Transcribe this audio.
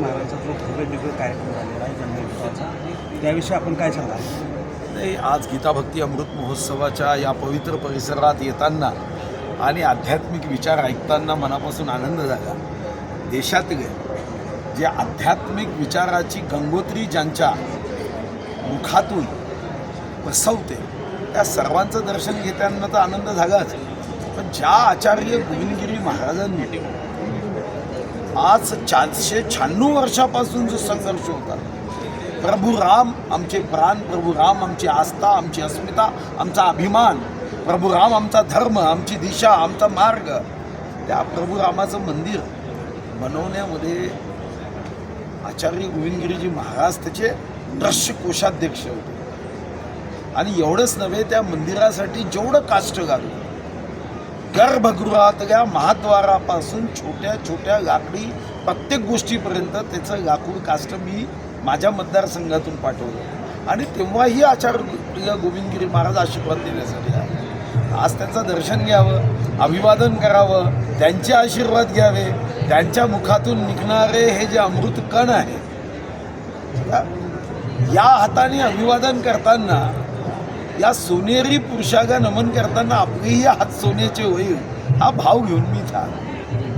महाराजांचा जो भव्य दिव्य कार्यक्रम झालेला आहे जन्मोत्सवाचा त्याविषयी आपण काय सांगाल? नाही आज गीताभक्ती अमृत महोत्सवाच्या या पवित्र परिसरात येताना आणि आध्यात्मिक विचार ऐकताना मनापासून आनंद झाला. देशातले जे आध्यात्मिक विचाराची गंगोत्री ज्यांच्या मुखातून बसवते त्या सर्वांचं दर्शन घेताना तर आनंद झालाच. पण ज्या आचार्य गोविंदगिरी महाराजांनी आज चारशे शहाण्णव वर्षापासून जो संघर्ष होता. प्रभू राम आमचे प्राण प्रभू राम आमची आस्था आमची अस्मिता आमचा अभिमान प्रभू राम आमचा धर्म आमची दिशा आमचा मार्ग त्या प्रभू रामाचं मंदिर बनवण्यामध्ये आचार्य गोविंदगिरीजी महाराज त्याचे दृश्य कोषाध्यक्ष होते. आणि एवढंच नव्हे त्या मंदिरासाठी जेवढं काष्ट घालू गर्भगृहातल्या महाद्वारापासून छोट्या छोट्या लाकडी प्रत्येक गोष्टीपर्यंत त्याचं लाकूड काष्ट मी माझ्या मतदारसंघातून पाठवलं. आणि तेव्हाही आचार्य गोविंदगिरी महाराज आशीर्वाद देण्यासाठी आले. आज त्यांचं दर्शन घ्यावं अभिवादन करावं त्यांचे आशीर्वाद घ्यावे त्यांच्या मुखातून निघणारे हे जे अमृत कण आहे या- या हाताने अभिवादन करताना या सोनेरी पुरुषाला नमन करताना आपलेही हात सोन्याचे होईल हा भाव घेऊन मी था